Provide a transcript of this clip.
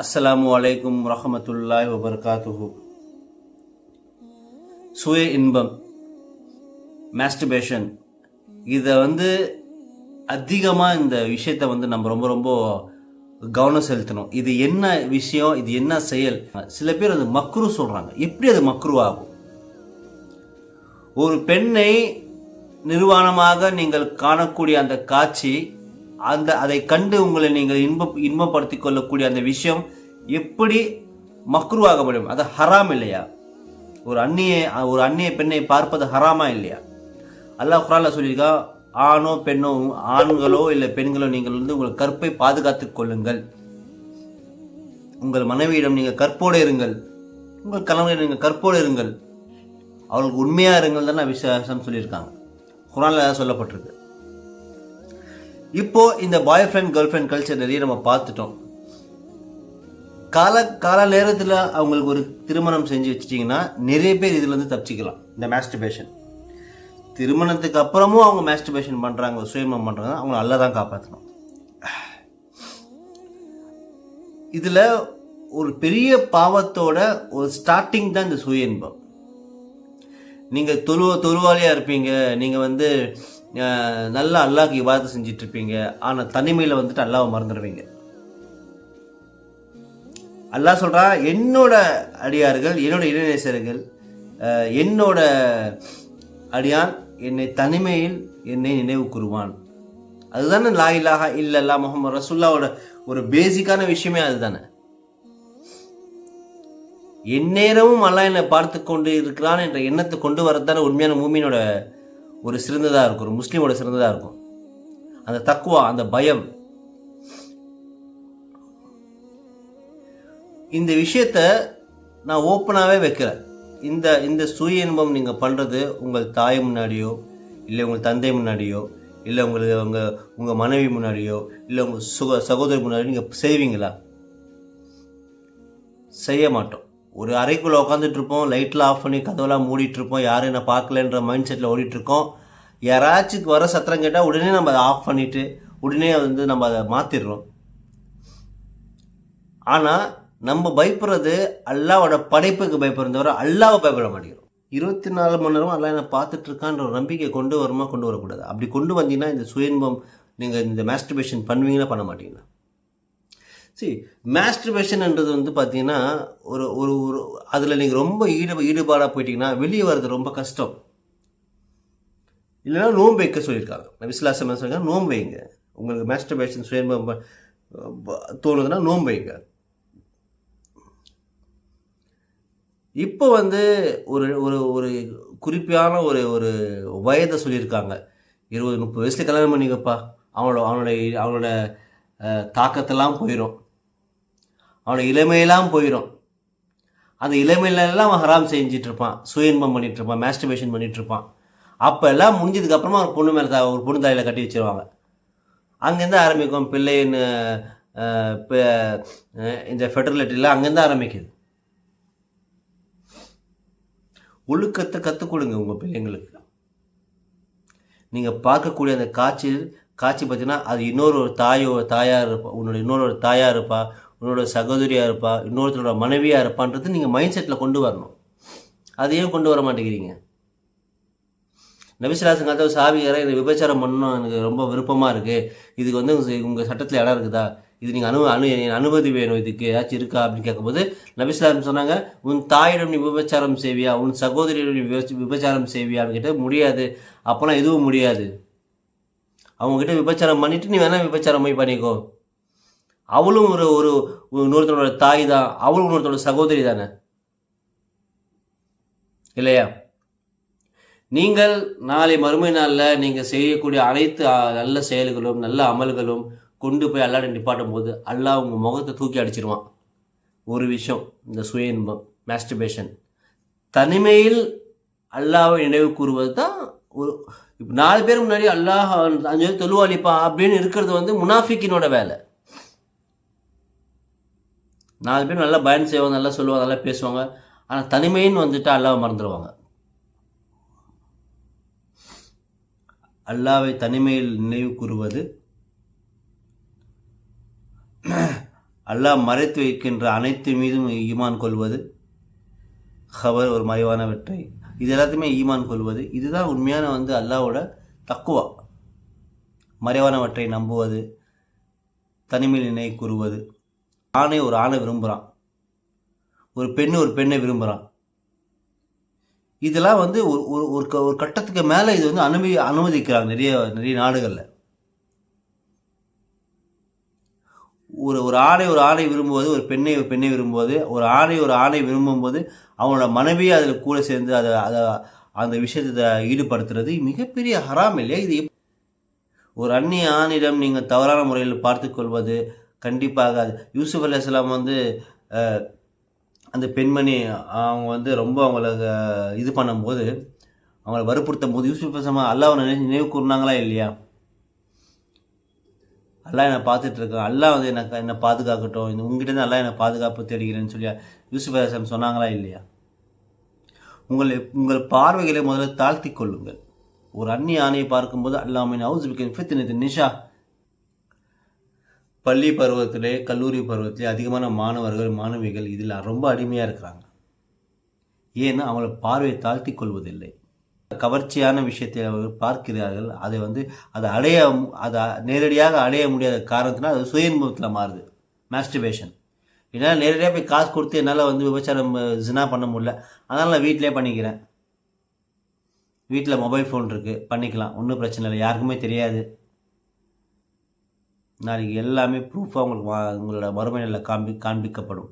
அஸ்ஸலாமு அலைக்கும் ரஹமத்துல்லாய் வபர்காத்துஹு சுய இன்பம் மேஸ்டிபேஷன் இதை வந்து அதிகமாக இந்த விஷயத்தை வந்து நம்ம ரொம்ப ரொம்ப கவனம் செலுத்தணும். இது என்ன விஷயம் இது என்ன செயல்? சில பேர் அது மக்ரு சொல்கிறாங்க எப்படி அது மக்ரு ஆகும்? ஒரு பெண்ணை நிர்வாணமாக நீங்கள் காணக்கூடிய அந்த காட்சி அந்த அதை கண்டு உங்களை நீங்கள் இன்ப இன்பப்படுத்திக் கொள்ளக்கூடிய அந்த விஷயம் எப்படி மக்ருவாக முடியும் அது ஹராம் இல்லையா? ஒரு அந்நிய ஒரு அந்நிய பெண்ணை பார்ப்பது ஹராமா இல்லையா? அல்லாஹ் குரான்ல சொல்லியிருக்கா ஆணோ பெண்ணோ ஆண்களோ இல்லை பெண்களோ நீங்கள் வந்து உங்கள் கற்பை பாதுகாத்துக் கொள்ளுங்கள். உங்கள் மனைவியிடம் நீங்கள் கற்போடு இருங்கள். உங்கள் கணவரிடம் நீங்கள் கற்போடு இருங்கள். அவர்களுக்கு உண்மையாக இருங்கள் தான் விசேஷம் சொல்லியிருக்காங்க. குரானில் சொல்லப்பட்டிருக்கு. இப்போ இந்த boyfriend girlfriend culture நிறைய நம்ம பார்த்துட்டோம். கால கால நேரத்தில் அவங்களுக்கு ஒரு திருமணம் செஞ்சு வச்சிட்டிங்கன்னா நிறைய பேர் இதுலேருந்து தப்பிச்சிக்கலாம். இந்த மேஸ்டிபேஷன் திருமணத்துக்கு அப்புறமும் அவங்க மேஸ்டிபேஷன் பண்ணுறாங்க சுயமம் பண்ணுறாங்க அவங்க நல்லா தான் காப்பாற்றணும் இதில் ஒரு பெரிய பாவத்தோட ஒரு ஸ்டார்டிங் தான் இந்த சுய இன்பம் நீங்கள் தொழு தொழுவாளியாக இருப்பீங்க. நீங்கள் வந்து நல்லா அல்லாஹ்க்கு இவாதம் செஞ்சுட்டு இருப்பீங்க தனிமையில் தனிமையில வந்துட்டு அல்லாவை மறந்துடுவீங்க அல்லாஹ் சொல்கிறா என்னோட அடியார்கள் என்னோட இளைஞர்கள் என்னோட அடியான் என்னை தனிமையில் என்னை நினைவு கூறுவான். அதுதானே லா இலாஹா இல்லல்லா முகமது ரசுல்லாவோட ஒரு பேசிக்கான விஷயமே அதுதானே. எந்நேரமும் அல்லாஹ் என்னை பார்த்து கொண்டு இருக்கிறான் என்ற எண்ணத்தை கொண்டு வரதானே உண்மையான மூமியினோட ஒரு சிறந்ததாக இருக்கும் ஒரு முஸ்லீமோட சிறந்ததாக இருக்கும். அந்த தக்குவா அந்த பயம். இந்த விஷயத்த நான் ஓப்பனாகவே வைக்கிறேன் இந்த இந்த சுய இன்பம் நீங்கள் பண்ணுறது உங்கள் தாய் முன்னாடியோ இல்லை உங்கள் தந்தை முன்னாடியோ இல்லை உங்களுக்கு உங்கள் உங்கள் மனைவி முன்னாடியோ இல்லை உங்கள் சுக சகோதரி முன்னாடியோ நீங்கள் செய்வீங்களா? செய்ய மாட்டோம். ஒரு அறைக்குள்ளே உட்காந்துட்டு இருப்போம் ஆஃப் பண்ணி கதவெல்லாம் மூடிட்டு இருப்போம் யாரும் என்ன பார்க்கலன்ற மைண்ட் செட்டில் ஓடிட்டுருக்கோம். யாராச்சும் வர சத்திரம் கேட்டால் உடனே நம்ம அதை ஆஃப் பண்ணிவிட்டு உடனே வந்து நம்ம அதை மாற்றிடுறோம் ஆனால் நம்ம பயப்படுறது அல்லாவோட படைப்புக்கு பயப்படுறத அல்லாவை பயப்பட மாட்டேங்கிறோம். இருபத்தி நாலு மணி நேரம் அல்லா என்ன பார்த்துட்ருக்கான்ற ஒரு நம்பிக்கை கொண்டு வருமா கொண்டு வரக்கூடாது? அப்படி கொண்டு வந்தீங்கன்னா இந்த சுயன்பம் நீங்கள் இந்த மாஸ்டர்பேஷன் பண்ணுவீங்களா பண்ண மாட்டீங்களா? சரி மாஸ்டர்பேஷன்ன்றது வந்து பார்த்தீங்கன்னா ஒரு ஒரு ஒரு அதில் நீங்கள் ரொம்ப ஈடு ஈடுபாடாக போயிட்டீங்கன்னா வெளியே வர்றது ரொம்ப கஷ்டம். இல்லைன்னா நோன்பு வைக்க சொல்லியிருக்காங்க. விசிலாசம் சொல்லியிருக்காங்க நோன்பு வைங்க. உங்களுக்கு மாஸ்டர்பேஷன் சுயன்பம் தோணுதுன்னா நோன்பு வைங்க. இப்போ வந்து ஒரு ஒரு ஒரு குறிப்பான ஒரு ஒரு வயதை சொல்லியிருக்காங்க. இருபது முப்பது வயசுல கல்யாணம் பண்ணிக்கப்பா அவனோட அவனோட அவனோட தாக்கத்தெல்லாம் போயிடும் அவனோட இளமையெல்லாம் போயிடும் அந்த இளமையிலெல்லாம் அவன் ஹராம் செஞ்சுட்டு இருப்பான் சுயன்பம் பண்ணிட்டு இருப்பான் மாஸ்டர்பேஷன் பண்ணிட்டு இருப்பான் அப்போ எல்லாம் முடிஞ்சதுக்கு அப்புறமா ஒரு பொண்ணு மேலே ஒரு பொண்ணு தலையில் கட்டி வச்சிருவாங்க. அங்கேருந்து ஆரம்பிக்கும் பிள்ளைன்னு இப்போ இந்த ஃபெட்டர்லிட்டிலாம் அங்கேருந்து ஆரம்பிக்குது. ஒழுக்கத்தை கற்றுக் கொடுங்க உங்கள் பிள்ளைங்களுக்கு. நீங்கள் பார்க்கக்கூடிய அந்த காட்சி காட்சி பார்த்தீங்கன்னா அது இன்னொரு ஒரு தாயோ தாயாக இருப்பா உன்னோட இன்னொரு ஒரு தாயாக இருப்பா உன்னோட சகோதரியாக இருப்பா இன்னொருத்தரோட மனைவியாக இருப்பான்றது நீங்கள் மைண்ட் செட்டில் கொண்டு வரணும். அதையும் கொண்டு வர மாட்டேங்கிறீங்க? நபிசிலாசன் கதவு சாவியாரை எனக்கு விபச்சாரம் பண்ணணும் எனக்கு ரொம்ப விருப்பமாக இருக்குது இதுக்கு வந்து உங்கள் சட்டத்தில் இடம் இருக்குதா? இது நீங்கள் அனு அனு அனுமதி வேணும். இதுக்கு ஏதாச்சும் இருக்கா அப்படின்னு கேட்கும்போது நபிஸ்லாம் சொன்னாங்க உன் தாயிடம் நீ விபச்சாரம் செய்வியா? உன் சகோதரியிடம் நீ விபச்சாரம் செய்வியான்னு கேட்டால் முடியாது. அப்போலாம் எதுவும் முடியாது. அவங்ககிட்ட விபச்சாரம் பண்ணிவிட்டு நீ வேணால் விபச்சாரம் போய் பண்ணிக்கோ. அவளும் ஒரு ஒரு இன்னொருத்தனோட தாய் தான் அவளும் இன்னொருத்தனோட சகோதரி தானே இல்லையா? நீங்கள் நாளை மறுமை நாளில் நீங்கள் செய்யக்கூடிய அனைத்து நல்ல செயல்களும் நல்ல அமல்களும் கொண்டு போய் அல்லாட நிப்பாட்டும் போது அல்லாஹ் உங்கள் முகத்தை தூக்கி அடிச்சிருவான். ஒரு விஷயம் இந்த சுய இன்பம் மாஸ்டர்பேஷன் தனிமையில் அல்லாவை நினைவு கூறுவது தான் ஒரு இப்போ நாலு பேர் முன்னாடி அல்லாஹ் அஞ்சு பேர் தொழுவாளிப்பா அப்படின்னு இருக்கிறது வந்து முனாஃபிக்கினோட வேலை. நாலு பேர் நல்லா பயன் செய்வாங்க நல்லா சொல்லுவாங்க நல்லா பேசுவாங்க. ஆனால் தனிமைன்னு வந்துட்டு அல்லாவை மறந்துடுவாங்க அல்லாவை தனிமையில் நினைவு கூறுவது அல்லாஹ் மறைத்து வைக்கின்ற அனைத்து மீதும் ஈமான் கொள்வது ஹவர் ஒரு மறைவானவற்றை இது எல்லாத்தையுமே ஈமான் கொள்வது இதுதான் உண்மையான வந்து அல்லாவோட தக்குவா. மறைவானவற்றை நம்புவது தனிமையில் நினை கூறுவது. ஆணை ஒரு ஆணை விரும்புகிறான் ஒரு பெண்ணு ஒரு பெண்ணை விரும்புகிறான் இதெல்லாம் வந்து ஒரு ஒரு ஒரு க- ஒரு கட்டத்துக்கு மேலே இது வந்து அனுமதி அனுமதிக்கிறாங்க நிறைய நிறைய நாடுகளில். ஒரு ஒரு ஆணை ஒரு ஆணை விரும்புவது ஒரு பெண்ணை ஒரு பெண்ணை விரும்புவது ஒரு ஆணை ஒரு ஆணை விரும்பும்போது அவனோட மனைவியை அதில் கூட சேர்ந்து அதை அதை அந்த விஷயத்தை ஈடுபடுத்துறது மிகப்பெரிய ஹராம் இல்லையா? இது ஒரு அந்நிய ஆணிடம் நீங்கள் தவறான முறையில் பார்த்து கொள்வது கண்டிப்பாக அது அலி இஸ்லாம் வந்து அந்த பெண்மணி அவங்க வந்து ரொம்ப அவங்கள இது பண்ணும்போது அவங்கள வற்புறுத்தும் போது யூசுப் அலையாம் அல்லாஹ் அவனை நினைவு கூர்ந்தாங்களா இல்லையா? அல்லாஹ் என்னை பார்த்துட்டு இருக்கான் அல்லாஹ் வந்து எனக்கு என்னை பாதுகாக்கட்டும். இந்த உங்ககிட்ட அல்லா என்னை பாதுகாப்பு தேடுகிறேன்னு சொல்லி யூசுப் அலிஸ்லாம் சொன்னாங்களா இல்லையா? உங்களை உங்கள் பார்வைகளை முதல்ல தாழ்த்தி கொள்ளுங்கள். ஒரு அந்நிய ஆணையை பார்க்கும்போது அல்லாமின் ஹவுஸ் பிகன் ஃபித்னத்து நிஷா பள்ளி பருவத்திலே கல்லூரி பருவத்திலே அதிகமான மாணவர்கள் மாணவிகள் இதில் ரொம்ப அடிமையாக இருக்கிறாங்க. ஏன்னா அவங்கள பார்வையை தாழ்த்தி கொள்வதில்லை. கவர்ச்சியான விஷயத்தை அவர்கள் பார்க்கிறார்கள். அதை வந்து அதை அடைய அதை நேரடியாக அடைய முடியாத காரணத்தினால் அது சுய இன்பத்தில் மாறுது. மாஸ்டிபேஷன் என்னால் நேரடியாக போய் காசு கொடுத்து என்னால் வந்து விபச்சாரம் ஜினா பண்ண முடியல. அதனால் நான் வீட்டிலே பண்ணிக்கிறேன். வீட்டில் மொபைல் ஃபோன் இருக்குது பண்ணிக்கலாம். ஒன்றும் பிரச்சனை இல்லை. யாருக்குமே தெரியாது. நாளைக்கு எல்லாமே ப்ரூஃபாக உங்களுக்கு உங்களோட மறுமையில் காண்பி காண்பிக்கப்படும்.